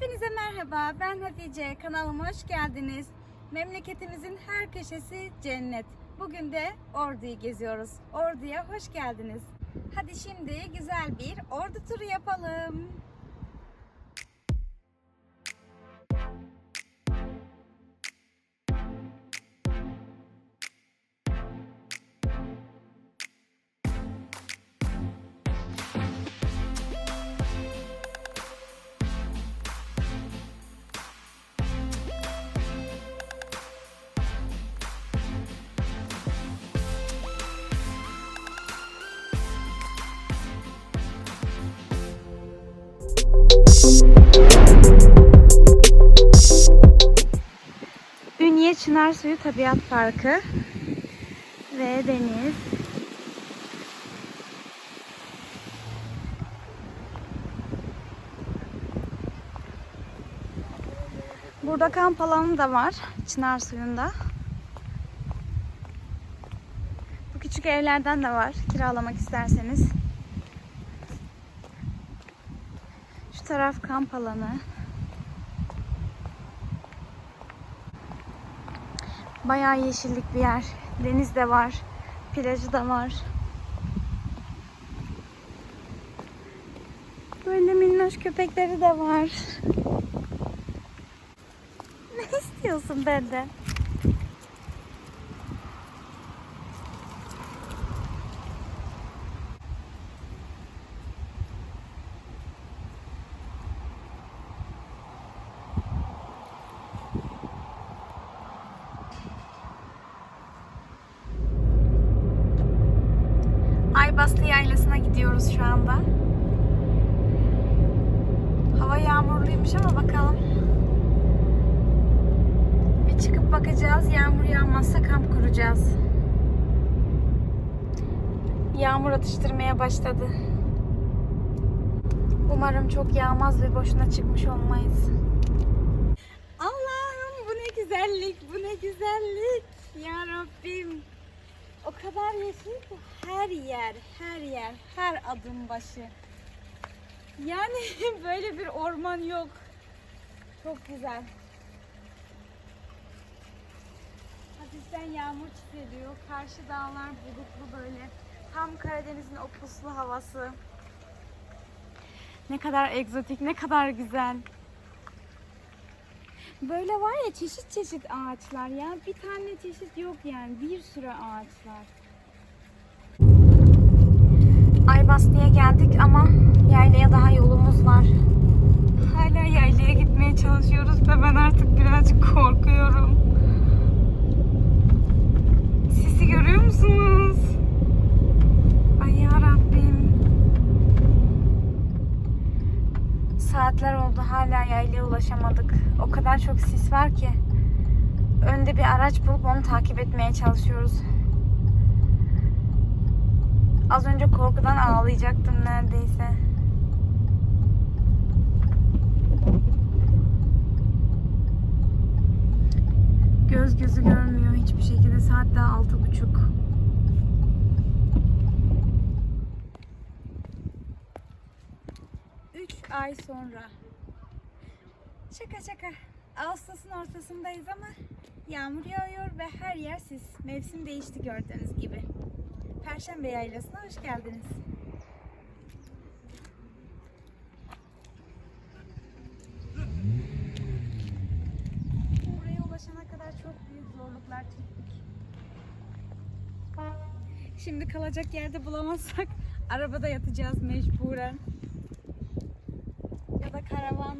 Hepinize merhaba. Ben Hatice. Kanalıma hoş geldiniz. Memleketimizin her köşesi cennet. Bugün de Ordu'yu geziyoruz. Ordu'ya hoş geldiniz. Hadi şimdi güzel bir Ordu turu yapalım. Ünye Çınar Suyu Tabiat Parkı ve deniz. Burada kamp alanı da var Çınar Suyu'nda. Bu küçük evlerden de var kiralamak isterseniz. Şu taraf kamp alanı. Bayağı yeşillik bir yer. Deniz de var. Plajı da var. Böyle minnoş köpekleri de var. Ne istiyorsun benden? Yaylası'na gidiyoruz şu anda. Hava yağmurluymuş ama bakalım. Bir çıkıp bakacağız. Yağmur yağmazsa kamp kuracağız. Yağmur atıştırmaya başladı. Umarım çok yağmaz ve boşuna çıkmış olmayız. Allah'ım bu ne güzellik, bu ne güzellik. Ya Rabbim. O kadar yeşil ki her yer, her yer, her adım başı. Yani böyle bir orman yok. Çok güzel. Hafiften yağmur çiseliyor. Karşı dağlar bulutlu böyle. Tam Karadeniz'in o puslu havası. Ne kadar egzotik, ne kadar güzel. Böyle var ya çeşit çeşit ağaçlar ya. Bir tane çeşit yok yani. Bir sürü ağaçlar. Aybastı'ya geldik ama yaylaya daha yolumuz var. Hala yaylaya gitmeye çalışıyoruz ve ben artık birazcık korkuyorum. Sisi görüyor musunuz? Ay ya Rabbim. Saatler oldu hala yaylaya ulaşamadık. O kadar çok sis var ki. Önde bir araç bulup onu takip etmeye çalışıyoruz. Az önce korkudan ağlayacaktım neredeyse. Göz gözü görmüyor hiçbir şekilde. Saat daha altı buçuk. Ay sonra. Şaka şaka. Ağustos'un ortasındayız ama yağmur yağıyor ve her yer sis. Mevsim değişti gördüğünüz gibi. Perşembe Yaylası'na hoş geldiniz. Buraya ulaşana kadar çok büyük zorluklar çektik. Şimdi kalacak yerde bulamazsak arabada yatacağız mecburen. Da karavan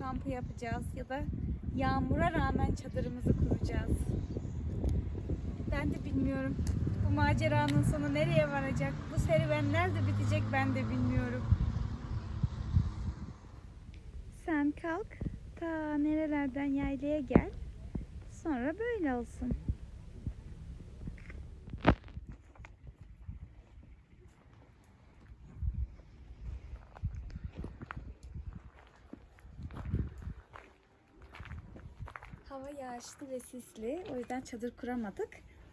kampı yapacağız ya da yağmura rağmen çadırımızı kuracağız. Ben de bilmiyorum. Bu maceranın sonu nereye varacak? Bu serüven nerede bitecek ben de bilmiyorum. Sen kalk ta nerelerden yaylaya gel. Sonra böyle olsun. Hava yağışlı ve sisli. O yüzden çadır kuramadık.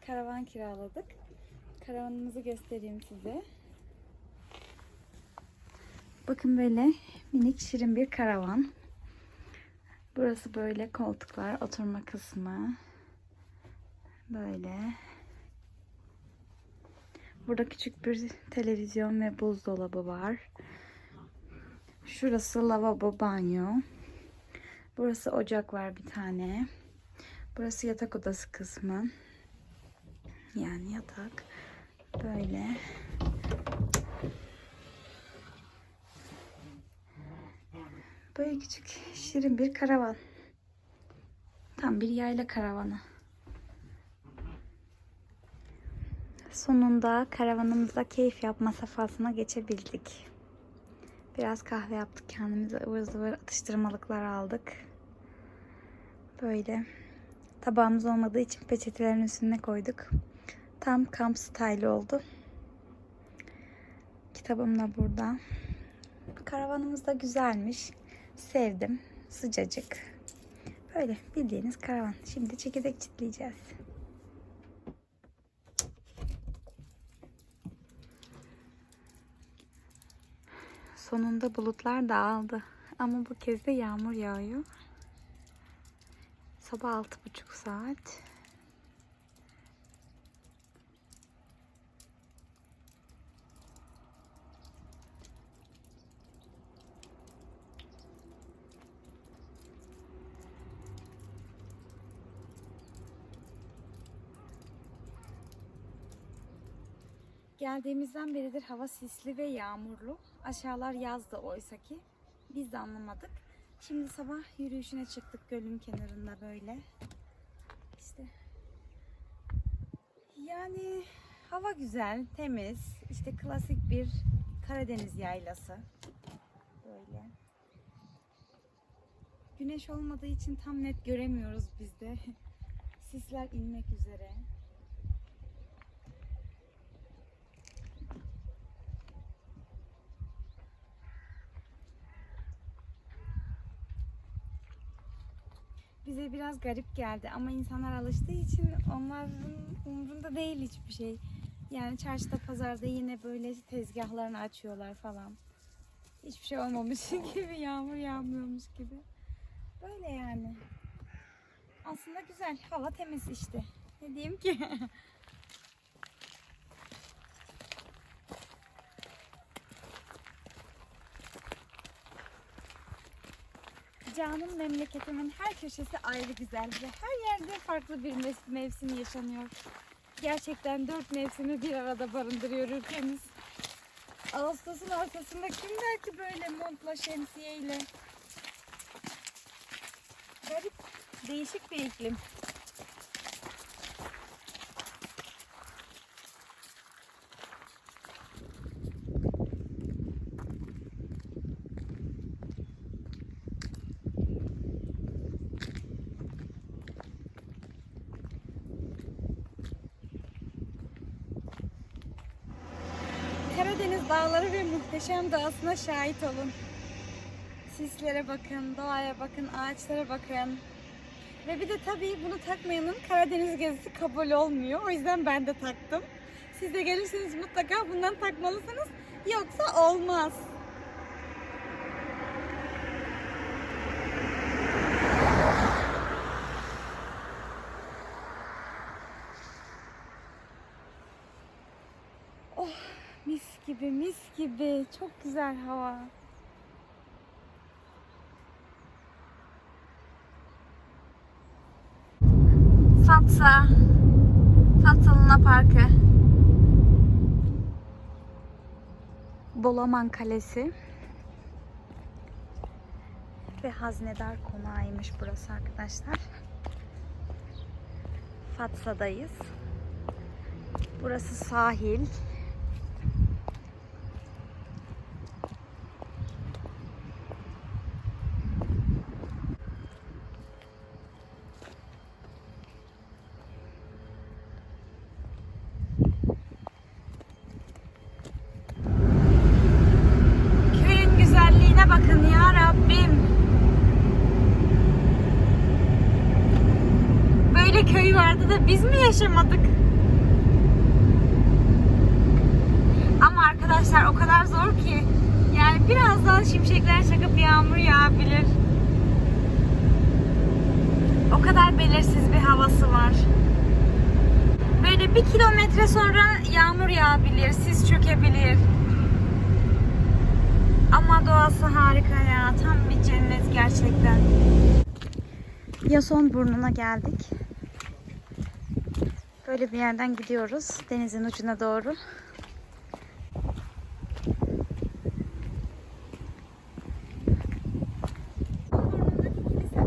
Karavan kiraladık. Karavanımızı göstereyim size. Bakın böyle minik şirin bir karavan. Burası böyle koltuklar, oturma kısmı. Böyle. Burada küçük bir televizyon ve buzdolabı var. Şurası lavabo, banyo. Burası ocak var bir tane. Burası yatak odası kısmı. Yani yatak. Böyle. Böyle küçük şirin bir karavan. Tam bir yayla karavanı. Sonunda karavanımızda keyif yapma safhasına geçebildik. Biraz kahve yaptık kendimize ıvır zıvır atıştırmalıklar aldık. Böyle tabağımız olmadığı için peçetelerin üstüne koyduk. Tam kamp style oldu. Kitabım da burada. Karavanımız da güzelmiş. Sevdim. Sıcacık. Böyle bildiğiniz karavan. Şimdi çekirdek çitleyeceğiz. Sonunda bulutlar dağıldı. Ama bu kez de yağmur yağıyor. Sabah altı buçuk saat. Geldiğimizden beridir hava sisli ve yağmurlu. Aşağılar yazdı oysa ki. Biz de anlamadık. Şimdi sabah yürüyüşüne çıktık gölün kenarında böyle. İşte yani hava güzel, temiz. İşte klasik bir Karadeniz yaylası. Böyle. Güneş olmadığı için tam net göremiyoruz biz de. Sisler inmek üzere. Bize biraz garip geldi ama insanlar alıştığı için onların umrunda değil hiçbir şey. Yani çarşıda pazarda yine böyle tezgahlarını açıyorlar falan. Hiçbir şey olmamış gibi, yağmur yağmıyormuş gibi. Böyle yani. Aslında güzel, hava temiz işte. Ne diyeyim ki? Canım memleketimin her köşesi ayrı güzel ve her yerde farklı bir mevsim yaşanıyor. Gerçekten dört mevsimi bir arada barındırıyor ülkemiz. Ağustos'un ortasında kim der ki böyle montla şemsiyeyle? Garip, değişik bir iklim. Karadeniz dağları ve muhteşem doğasına şahit olun. Sislere bakın, doğaya bakın, ağaçlara bakın. Ve bir de tabii bunu takmayanın Karadeniz gezisi kabul olmuyor. O yüzden ben de taktım. Siz de gelirseniz mutlaka bundan takmalısınız. Yoksa olmaz. Oh mis gibi mis gibi. Çok güzel hava. Fatsa. Fatsa Parkı. Bolaman Kalesi. Ve Haznedar Konağı'ymış burası arkadaşlar. Fatsa'dayız. Burası sahil. Köyün güzelliğine bakın ya Rabbim. Böyle da biz mi yaşamadık? Ama arkadaşlar o kadar zor ki. Yani birazdan şimşekler çakıp yağmur yağabilir. kadar belirsiz bir havası var. Böyle bir kilometre sonra yağmur yağabilir, sis çökebilir. Ama doğası harika ya. Tam bir cennet gerçekten. Yason burnuna geldik. Böyle bir yerden gidiyoruz. Denizin ucuna doğru.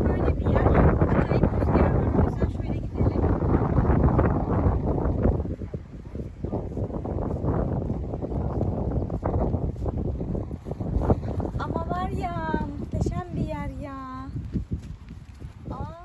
böyle bir yer. Acayip rüzgar var. O yüzden şöyle gidelim. Ama var ya muhteşem bir yer ya. Aa.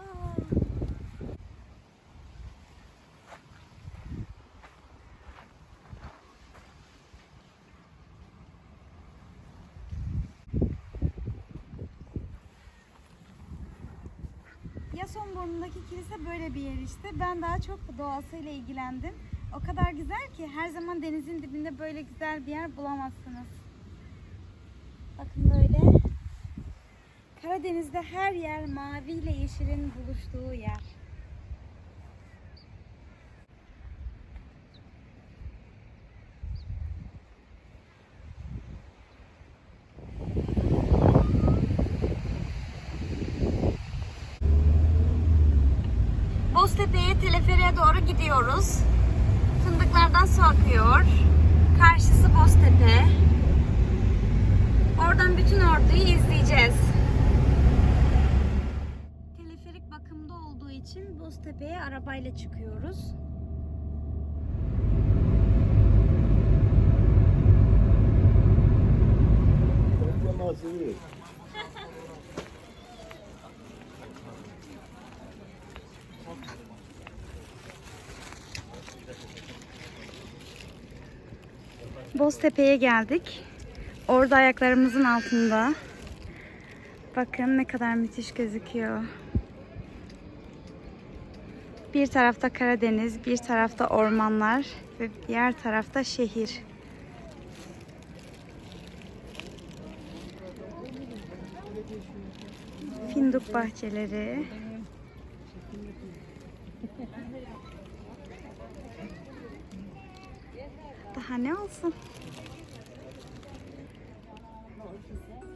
Yasonburnu'ndaki kilise böyle bir yer işte. Ben daha çok doğasıyla ilgilendim. O kadar güzel ki her zaman denizin dibinde böyle güzel bir yer bulamazsınız. Bakın böyle. Karadeniz'de her yer mavi ile yeşilin buluştuğu yer. Boztepe'ye teleferiğe doğru gidiyoruz. Fındıklardan su akıyor. Karşısı Boztepe. Oradan bütün orduyu izleyeceğiz. Teleferik bakımda olduğu için Boztepe'ye arabayla çıkıyoruz. Boztepe'ye geldik. Orada ayaklarımızın altında. Bakın ne kadar müthiş gözüküyor. Bir tarafta Karadeniz, bir tarafta ormanlar ve diğer tarafta şehir. Fındık bahçeleri. Daha ne olsun?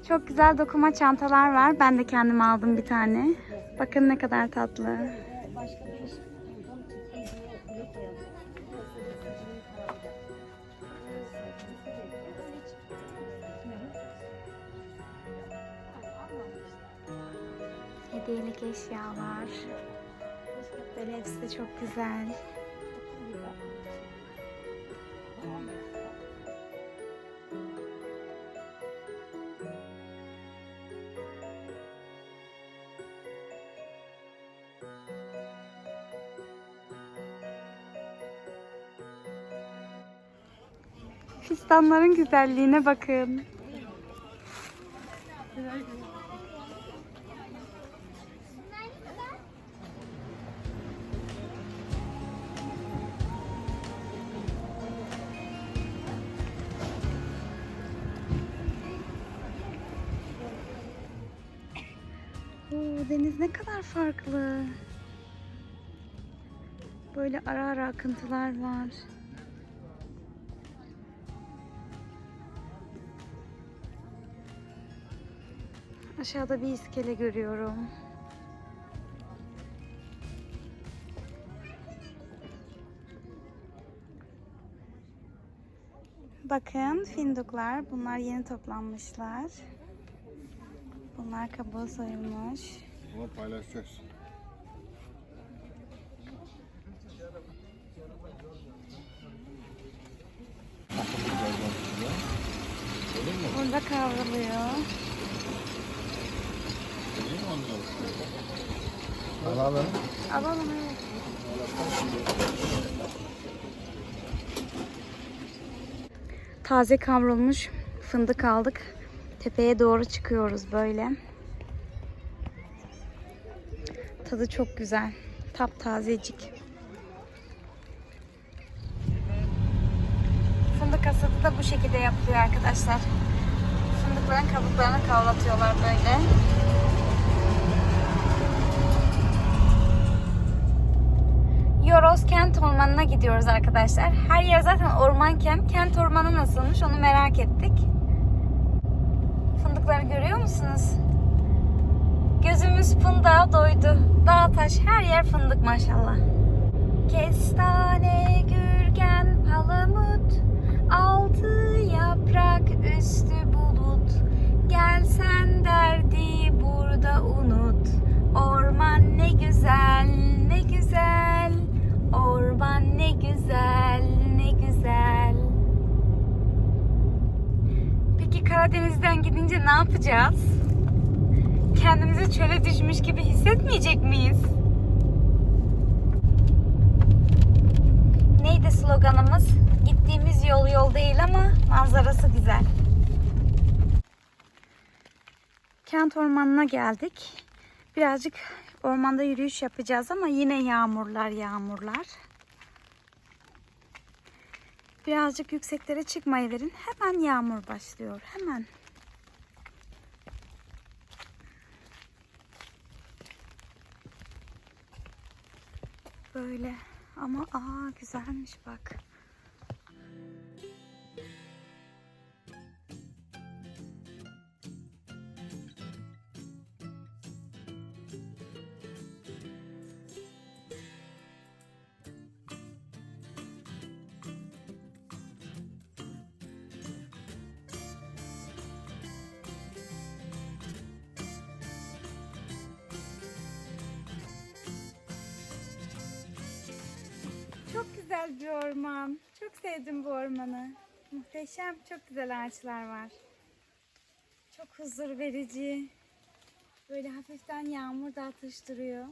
Çok güzel dokuma çantalar var. Ben de kendim aldım bir tane. Bakın ne kadar tatlı. Hediyelik eşyalar. Böyle hepsi de çok güzel. Fistanların güzelliğine bakın. Oo, deniz ne kadar farklı. Böyle ara ara akıntılar var. Aşağıda bir iskele görüyorum. Bakın finduklar. Bunlar yeni toplanmışlar. Bunlar kabuğu soyulmuş. Bunu paylaşacağız. Burada kavruluyor. Alalım. Alalım evet. Taze kavrulmuş fındık aldık. Tepeye doğru çıkıyoruz böyle. Tadı çok güzel. Taptazecik. Fındık hasadı da bu şekilde yapılıyor arkadaşlar. Fındıkların kabuklarını kavlatıyorlar böyle. Toros Kent Ormanı'na gidiyoruz arkadaşlar. Her yer zaten ormanken kent ormanı nasılmış onu merak ettik. Fındıkları görüyor musunuz? Gözümüz fındığa doydu. Dağ taş her yer fındık maşallah. Kestane, gürgen, palamut Altı yaprak, üstü bulut Gel sen derdi burada unut Karadeniz'den gidince ne yapacağız? Kendimizi çöle düşmüş gibi hissetmeyecek miyiz? Neydi sloganımız? Gittiğimiz yol yol değil ama manzarası güzel. Kent ormanına geldik. Birazcık ormanda yürüyüş yapacağız ama yine yağmurlar yağmurlar. Birazcık yükseklere çıkmayı verin. Hemen yağmur başlıyor. Hemen. Böyle ama aa güzelmiş bak. Güzel bir orman. Çok sevdim bu ormanı. Muhteşem, çok güzel ağaçlar var. Çok huzur verici. Böyle hafiften yağmur da atıştırıyor.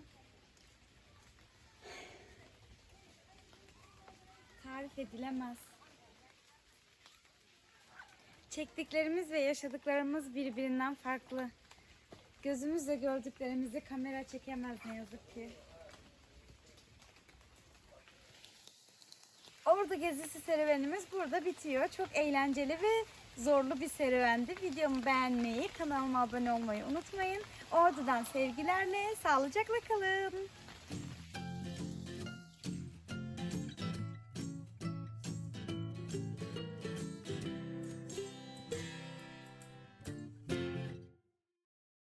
Tarif edilemez. Çektiklerimiz ve yaşadıklarımız birbirinden farklı. Gözümüzle gördüklerimizi kamera çekemez ne yazık ki. Ordu gezisi serüvenimiz burada bitiyor. Çok eğlenceli ve zorlu bir serüvendi. Videomu beğenmeyi, kanalıma abone olmayı unutmayın. Ordu'dan sevgilerle, sağlıcakla kalın.